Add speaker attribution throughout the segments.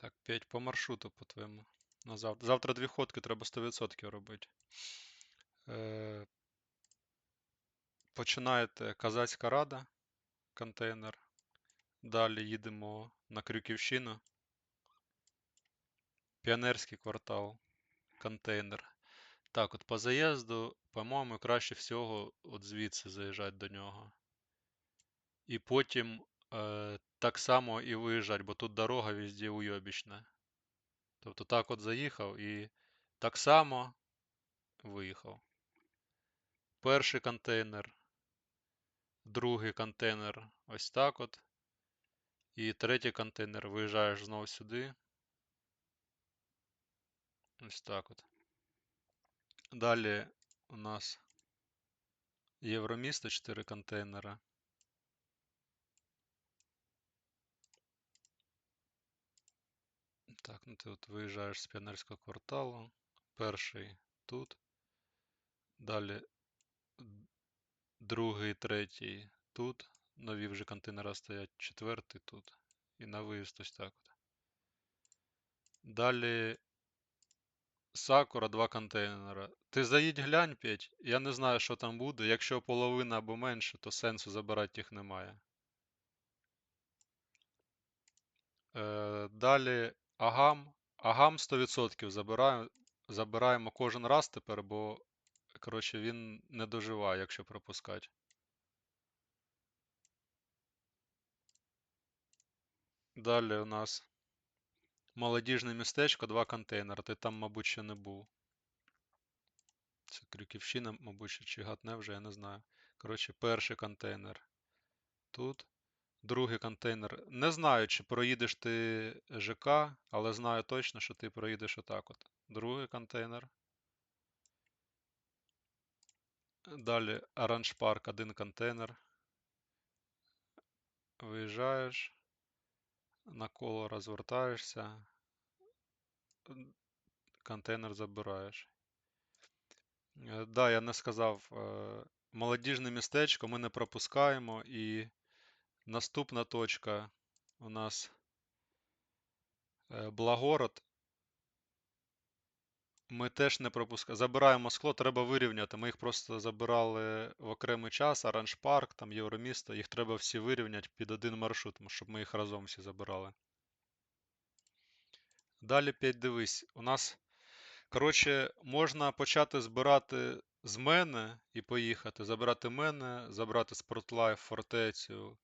Speaker 1: Так, 5 по маршруту, по-твоєму. На завтра. Завтра дві ходки треба 100% робити. Е, починаєте Казацька Рада, контейнер. Далі їдемо на Крюківщину. Піонерський квартал, контейнер. Так, от по заїзду, по-моєму, краще всього от звідси заїжджати до нього. І потім е, так само і виїжджати, бо тут дорога везде уйобічна. Тобто так от заїхав і так само виїхав. Перший контейнер, другий контейнер ось так от. І третій контейнер виїжджаєш знову сюди. Ось так от. Далі у нас Євромісто 4 контейнера. Так, ну ти от виїжджаєш з піонерського кварталу. Перший тут. Далі другий, третій тут. Нові вже контейнера стоять. Четвертий тут. І на виїзд ось так от. Далі Сакура, два контейнера. Ти заїдь глянь, Петь. Я не знаю, що там буде. Якщо половина або менше, то сенсу забирати їх немає. Е, далі Агам. Агам 100% забираємо, забираємо кожен раз тепер, бо коротше, він не доживає, якщо пропускати. Далі у нас молодіжне містечко, два контейнери. Ти там, мабуть, ще не був. Це Крюківщина, мабуть, чи Гатне вже, я не знаю. Коротше, перший контейнер тут. Другий контейнер. Не знаю, чи проїдеш ти ЖК, але знаю точно, що ти проїдеш отак от. Другий контейнер. Далі Оранж Парк, один контейнер. Виїжджаєш, на коло розвертаєшся, контейнер забираєш. Е, Да, я не сказав. е, Молодіжне містечко ми не пропускаємо і наступна точка у нас е, Благород. Ми теж не пропускаємо. Забираємо скло, треба вирівняти. Ми їх просто забирали в окремий час, Оранж Парк, там Євромісто. Їх треба всі вирівняти під один маршрут, щоб ми їх разом всі забирали. Далі 5 дивись. У нас, коротше, можна почати збирати з мене і поїхати. Забрати мене, забрати Спортлайф, фортецю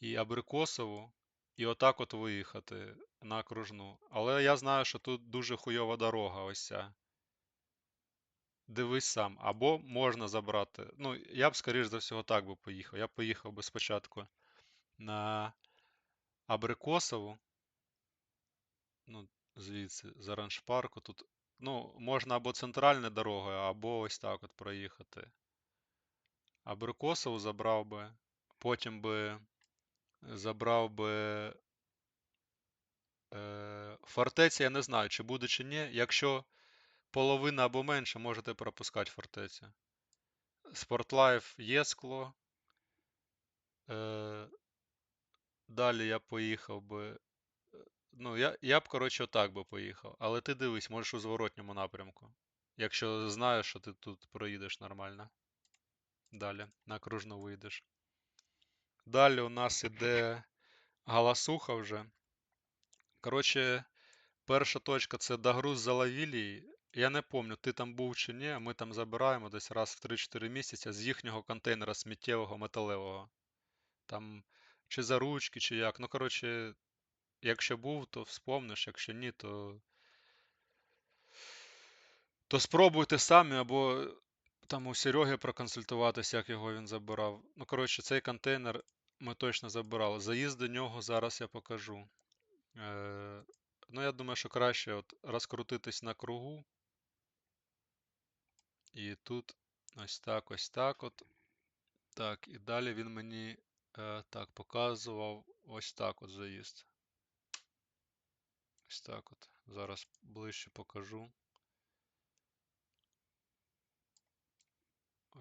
Speaker 1: і Абрикосову, і отак от виїхати на окружну. Але я знаю, що тут дуже хуйова дорога ось ця. Дивись сам. Або можна забрати. Ну, я б, скоріш за всього, так би поїхав. Я поїхав би спочатку на Абрикосову. Ну, звідси, з Оранж-парку. Тут, ну, можна або центральною дорогою, або ось так от проїхати. Абрикосову забрав би. Потім би забрав би е, фортецю, я не знаю, чи буде, чи ні. Якщо половина або менше, можете пропускати фортецю. Спортлайф є скло. Е, далі я поїхав би. Ну, я, я б, коротше, отак би поїхав. Але ти дивись, можеш у зворотньому напрямку. Якщо знаєш, що ти тут проїдеш нормально. Далі, на окружну вийдеш. Далі у нас іде галасуха вже. Коротше, перша точка це догруз Залавілії. Я не пам'ятаю, ти там був чи ні. Ми там забираємо десь раз в 3-4 місяці з їхнього контейнера сміттєвого металевого. Там чи за ручки, чи як. Ну, коротше, якщо був, то вспомниш, якщо ні, то. То спробуйте самі, або там у Сереги проконсультуватися, як його він забирав. Ну, коротше, цей контейнер ми точно забирали. Заїзд до нього зараз я покажу. Е, ну, я думаю, що краще от розкрутитись на кругу. І тут ось так, ось так от. Так, і далі він мені е, так показував ось так от заїзд. Ось так от. Зараз ближче покажу.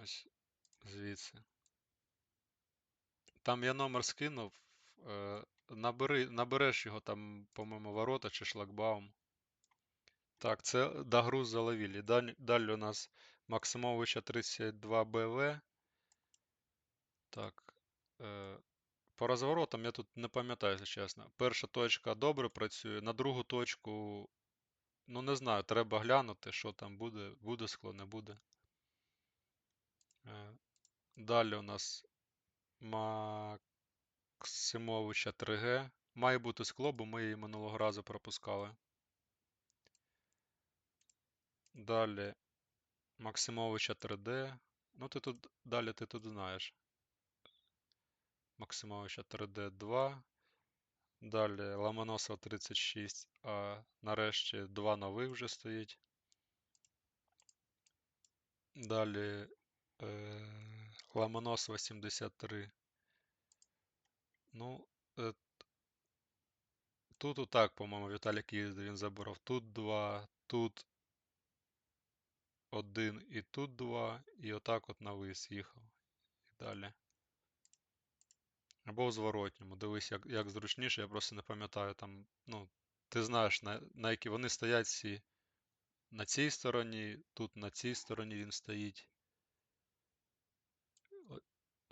Speaker 1: Ось звідси. Там я номер скинув. Е, набери, набереш його там, по-моєму, ворота чи шлагбаум. Так, це догруз заловілі. Далі, далі у нас Максимовича 32 БВ. Так. Е, по розворотам я тут не пам'ятаю, якщо чесно. Перша точка добре працює, на другу точку, ну не знаю, треба глянути, що там буде. Буде скло, не буде. Е, далі у нас Максимовича 3Г. Має бути скло, бо ми її минулого разу пропускали. Далі Максимовича 3D. Ну, ти тут далі ти тут знаєш. Максимовича 3D2. Далі Ломоносова 36, а нарешті два нових вже стоїть. Далі е, Ломоносова 73. Ну, е, тут отак, по-моєму, Віталік їздив, він забрав. Тут два, тут один і тут два, і отак от на вис їхав. І далі. Або в зворотньому. Дивись, як, як зручніше, я просто не пам'ятаю там. Ну, ти знаєш, на, на які вони стоять всі. На цій стороні, тут на цій стороні він стоїть.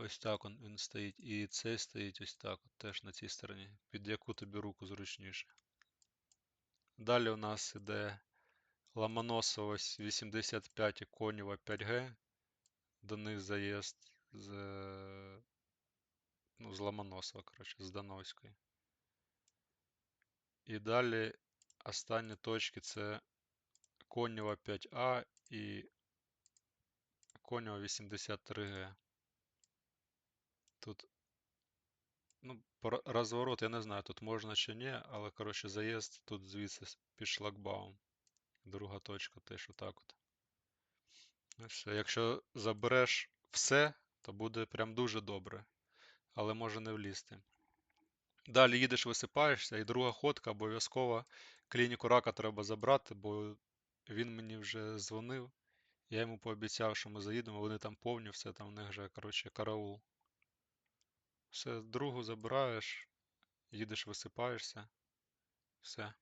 Speaker 1: Ось так он, він стоїть. І цей стоїть ось так, от, теж на цій стороні. Під яку тобі руку зручніше. Далі у нас іде Ломоносова 85 і Конєва 5Г. До них заїзд з, ну, з Ломоносова, коротше, з Дановської. І далі останні точки це Конєва 5А і Конєва 83Г. Тут, ну, розворот, я не знаю, тут можна чи ні, але, коротше, заїзд тут звідси під шлагбаум. Друга точка теж отак от. Ну, все. Якщо забереш все, то буде прям дуже добре. Але може не влізти. Далі їдеш, висипаєшся, і друга ходка обов'язково клініку рака треба забрати, бо він мені вже дзвонив. Я йому пообіцяв, що ми заїдемо, вони там повні, все там в них вже, коротше, караул. Все, другу забираєш, їдеш, висипаєшся. Все.